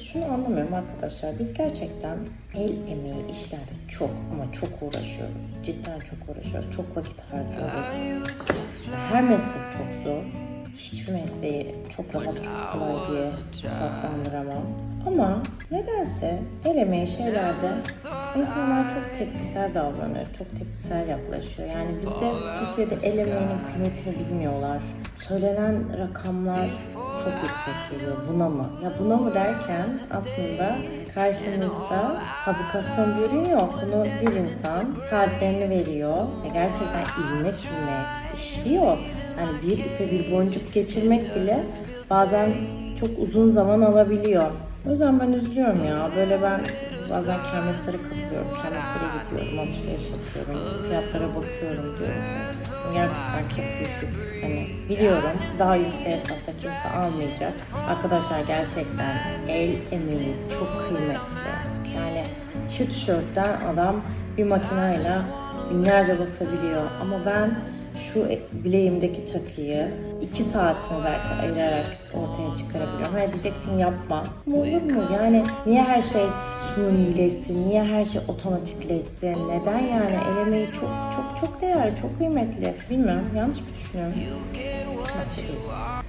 Şunu anlamıyorum arkadaşlar. Biz gerçekten el emeği işlerde çok ama çok uğraşıyoruz. Cidden çok uğraşıyoruz. Çok vakit harcıyoruz. Her meslek çok zor. Hiçbir mesleği çok rahat, çok kolay diye adlandıramam. Ama nedense el emeği şeylerde insanlar çok tepkisel davranıyor, çok tepkisel yaklaşıyor. Yani bizde Türkiye'de el emeğinin kıymetini bilmiyorlar. Söylenen rakamlar çok yüksek geliyor. Buna mı? Ya buna mı derken aslında karşımızda fabrikasyon bir ürün yok. Bunu bir insan saatlerini veriyor ve gerçekten ilmek ilmek işliyor. Yani bir ipe bir boncuk geçirmek bile bazen çok uzun zaman alabiliyor. O yüzden ben üzülüyorum ya. Böyle ben bazen kermeslere katılıyorum. Kermeslere gidiyorum, alışveriş yapıyorum. Fiyatlara bakıyorum diyorum. Gerçekten çok düşük. Hani biliyorum daha yüksek satsa kimse almayacak. Arkadaşlar gerçekten el emeği çok kıymetli. Yani şu tişörtten adam bir makinayla binlerce basabiliyor. Ama ben şu bileğimdeki takıyı iki saatimi belki ayırarak ortaya çıkarabiliyorum. Hani diyeceksin yapma. Ama olur mu? Yani niye her şey sunileşsin? Niye her şey otomatikleşsin? Neden yani? El emeği çok çok çok değerli, çok kıymetli. Bilmiyorum. Yanlış mı düşünüyorum? Değil.